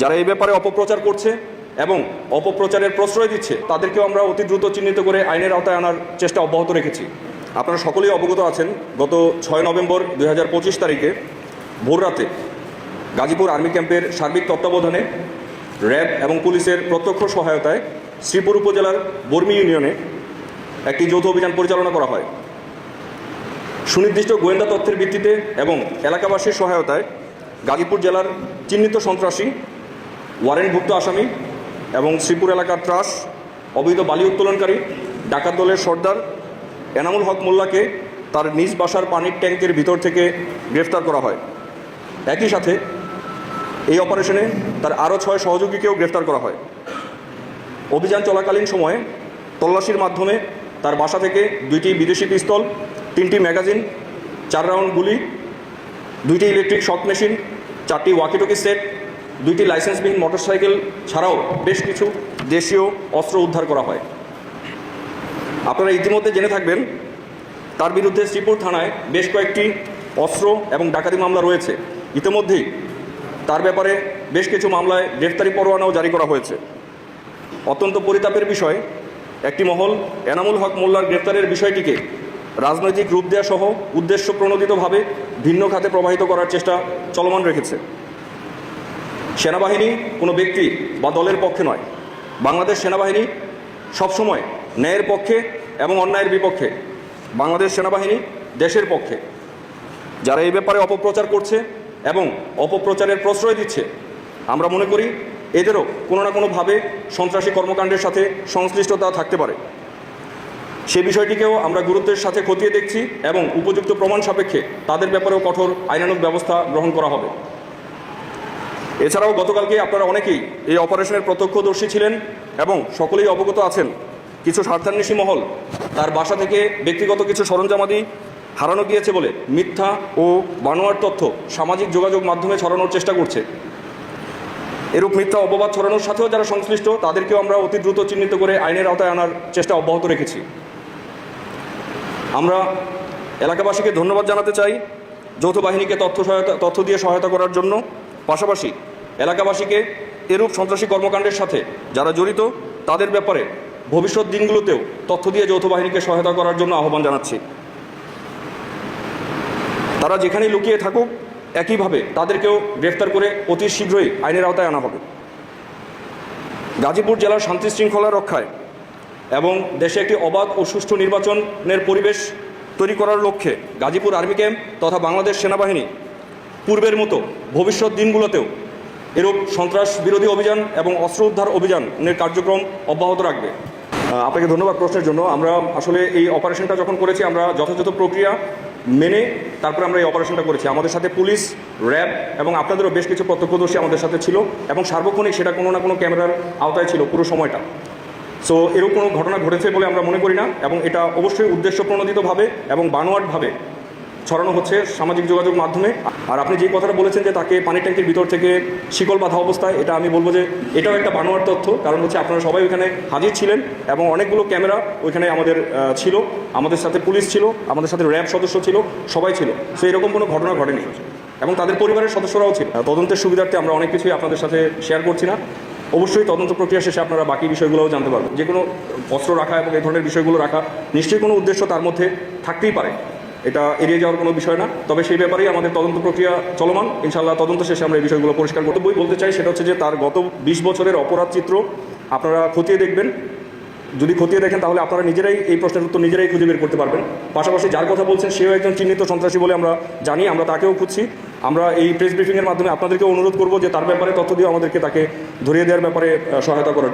যারা এই ব্যাপারে অপপ্রচার করছে এবং অপপ্রচারের প্রশ্রয় দিচ্ছে, তাদেরকেও আমরা অতি দ্রুত চিহ্নিত করে আইনের আওতায় আনার চেষ্টা অব্যাহত রেখেছি। আপনারা সকলেই অবগত আছেন, গত ছয় নভেম্বর দু হাজার পঁচিশ তারিখে ভোররাতে গাজীপুর আর্মি ক্যাম্পের সার্বিক তত্ত্বাবধানে র্যাব এবং পুলিশের প্রত্যক্ষ সহায়তায় শ্রীপুর উপজেলার বর্মি ইউনিয়নে একটি যৌথ অভিযান পরিচালনা করা হয়। সুনির্দিষ্ট গোয়েন্দা তথ্যের ভিত্তিতে এবং এলাকাবাসীর সহায়তায় গাজীপুর জেলার চিহ্নিত সন্ত্রাসী ওয়ারেন্টভুক্ত আসামি এবং শ্রীপুর এলাকার ত্রাস, অবৈধ বালি উত্তোলনকারী, ডাকাত দলের সর্দার এনামুল হক মোল্লাকে তার নিজ বাসার পানির ট্যাঙ্কের ভিতর থেকে গ্রেফতার করা হয়। একই সাথে এই অপারেশনে তার আরও ছয় সহযোগীকেও গ্রেফতার করা হয়। অভিযান চলাকালীন সময়ে তল্লাশির মাধ্যমে তার বাসা থেকে দুইটি বিদেশি পিস্তল, তিনটি ম্যাগাজিন, চার রাউন্ড গুলি, দুইটি ইলেকট্রিক শক মেশিন, চারটি ওয়াকিটকি সেট দুইটি লাইসেন্সবিহীন মোটরসাইকেল ছাড়াও বেশ কিছু দেশীয় অস্ত্র উদ্ধার করা হয়। আপনারা ইতিমধ্যে জেনে থাকবেন, তার বিরুদ্ধে শ্রীপুর থানায় বেশ কয়েকটি অস্ত্র এবং ডাকাতি মামলা রয়েছে। ইতিমধ্যেই তার ব্যাপারে বেশ কিছু মামলায় গ্রেফতারি পরোয়ানাও জারি করা হয়েছে। অত্যন্ত পরিতাপের বিষয়, একটি মহল এনামুল হক মোল্লার গ্রেফতারের বিষয়টিকে রাজনৈতিক রূপ দেওয়া সহ উদ্দেশ্য প্রণোদিতভাবে ভিন্ন খাতে প্রবাহিত করার চেষ্টা চলমান রেখেছে। সেনাবাহিনী কোনো ব্যক্তি বা দলের পক্ষে নয়। বাংলাদেশ সেনাবাহিনী সবসময় ন্যায়ের পক্ষে এবং অন্যায়ের বিপক্ষে। বাংলাদেশ সেনাবাহিনী দেশের পক্ষে। যারা এই ব্যাপারে অপপ্রচার করছে এবং অপপ্রচারের প্রশ্রয় দিচ্ছে, আমরা মনে করি এদেরও কোনো না কোনোভাবে সন্ত্রাসী কর্মকাণ্ডের সাথে সংশ্লিষ্টতা থাকতে পারে। সে বিষয়টিকেও আমরা গুরুত্বের সাথে খতিয়ে দেখছি এবং উপযুক্ত প্রমাণ সাপেক্ষে তাদের ব্যাপারেও কঠোর আইনানুক ব্যবস্থা গ্রহণ করা হবে। এছাড়াও গতকালকে আপনারা অনেকেই এই অপারেশনের প্রত্যক্ষদর্শী ছিলেন এবং সকলেই অবগত আছেন কিছু স্বার্থান্বেষী মহল তার বাসা থেকে ব্যক্তিগত কিছু সরঞ্জামাদি হারানো গিয়েছে বলে মিথ্যা ও বানোয়ার তথ্য সামাজিক যোগাযোগ মাধ্যমে ছড়ানোর চেষ্টা করছে। এরূপ মিথ্যা অপবাদ ছড়ানোর সাথেও যারা সংশ্লিষ্ট, তাদেরকেও আমরা অতি দ্রুত চিহ্নিত করে আইনের আওতায় আনার চেষ্টা অব্যাহত রেখেছি। আমরা এলাকাবাসীকে ধন্যবাদ জানাতে চাই যৌথ বাহিনীকে তথ্য সহায়তা তথ্য দিয়ে সহায়তা করার জন্য। পাশাপাশি এলাকাবাসীকে এরূপ সন্ত্রাসী কর্মকাণ্ডের সাথে যারা জড়িত, তাদের ব্যাপারে ভবিষ্যৎ দিনগুলোতেও তথ্য দিয়ে যৌথ বাহিনীকে সহায়তা করার জন্য আহ্বান জানাচ্ছি। তারা যেখানেই লুকিয়ে থাকুক, একইভাবে তাদেরকেও গ্রেফতার করে অতি শীঘ্রই আইনের আওতায় আনা হবে। গাজীপুর জেলার শান্তি শৃঙ্খলা রক্ষায় এবং দেশে একটি অবাধ ও সুষ্ঠু নির্বাচনের পরিবেশ তৈরি করার লক্ষ্যে গাজীপুর আর্মি ক্যাম্প তথা বাংলাদেশ সেনাবাহিনী পূর্বের মতো ভবিষ্যৎ দিনগুলোতেও এরূপ সন্ত্রাস বিরোধী অভিযান এবং অস্ত্র উদ্ধার অভিযানের কার্যক্রম অব্যাহত রাখবে। আপনাকে ধন্যবাদ প্রশ্নের জন্য। আমরা আসলে এই অপারেশনটা যখন করেছি, আমরা যথাযথ প্রক্রিয়া মেনে তারপরে আমরা এই অপারেশনটা করেছি। আমাদের সাথে পুলিশ, র্যাব এবং আপনাদেরও বেশ কিছু প্রত্যক্ষদর্শী আমাদের সাথে ছিল এবং সার্বক্ষণিক সেটা কোনো না কোনো ক্যামেরার আওতায় ছিল পুরো সময়টা। সো এরকম কোনো ঘটনা ঘটেছে বলে আমরা মনে করি না এবং এটা অবশ্যই উদ্দেশ্য প্রণোদিতভাবে এবং বানোয়াটভাবে ছড়ানো হচ্ছে সামাজিক যোগাযোগ মাধ্যমে। আর আপনি যে কথাটা বলেছেন যে তাকে পানির ট্যাঙ্কির ভিতর থেকে শিকল বাঁধা অবস্থায়, এটা আমি বলব যে এটাও একটা বানোয়ার তথ্য। কারণ হচ্ছে আপনারা সবাই ওইখানে হাজির ছিলেন এবং অনেকগুলো ক্যামেরা ওইখানে আমাদের ছিল। আমাদের সাথে পুলিশ ছিল, আমাদের সাথে র্যাব সদস্য ছিল, সবাই ছিল। সো এরকম কোনো ঘটনা ঘটেনি। এবং তাদের পরিবারের সদস্যরাও ছিল। তদন্তের সুবিধার্থে আমরা অনেক কিছুই আপনাদের সাথে শেয়ার করছি না। অবশ্যই তদন্ত প্রক্রিয়া শেষে আপনারা বাকি বিষয়গুলোও জানতে পারবেন। যে কোনো অস্ত্র রাখা এবং এই ধরনের বিষয়গুলো রাখা নিশ্চয়ই কোনো উদ্দেশ্য তার মধ্যে থাকতেই পারে। এটা এড়িয়ে যাওয়ার কোনো বিষয় না। তবে সেই ব্যাপারেই আমাদের তদন্ত প্রক্রিয়া চলমান। ইনশাল্লাহ তদন্ত শেষে আমরা এই বিষয়গুলো পরিষ্কার করতে বই বলতে চাই। সেটা হচ্ছে যে তার গত বিশ বছরের অপরাধ চিত্র আপনারা খতিয়ে দেখবেন। যদি খতিয়ে দেখেন তাহলে আপনারা নিজেরাই এই প্রশ্নের উত্তর নিজেরাই খুঁজে বের করতে পারবেন। পাশাপাশি যার কথা বলছেন সেও একজন চিহ্নিত সন্ত্রাসী বলে আমরা জানি, আমরা তাকেও খুঁজছি। আমরা এই প্রেস ব্রিফিংয়ের মাধ্যমে আপনাদেরকে অনুরোধ করব যে তার ব্যাপারে তথ্য দিয়ে আমাদেরকে তাকে ধরিয়ে দেওয়ার ব্যাপারে সহায়তা করার।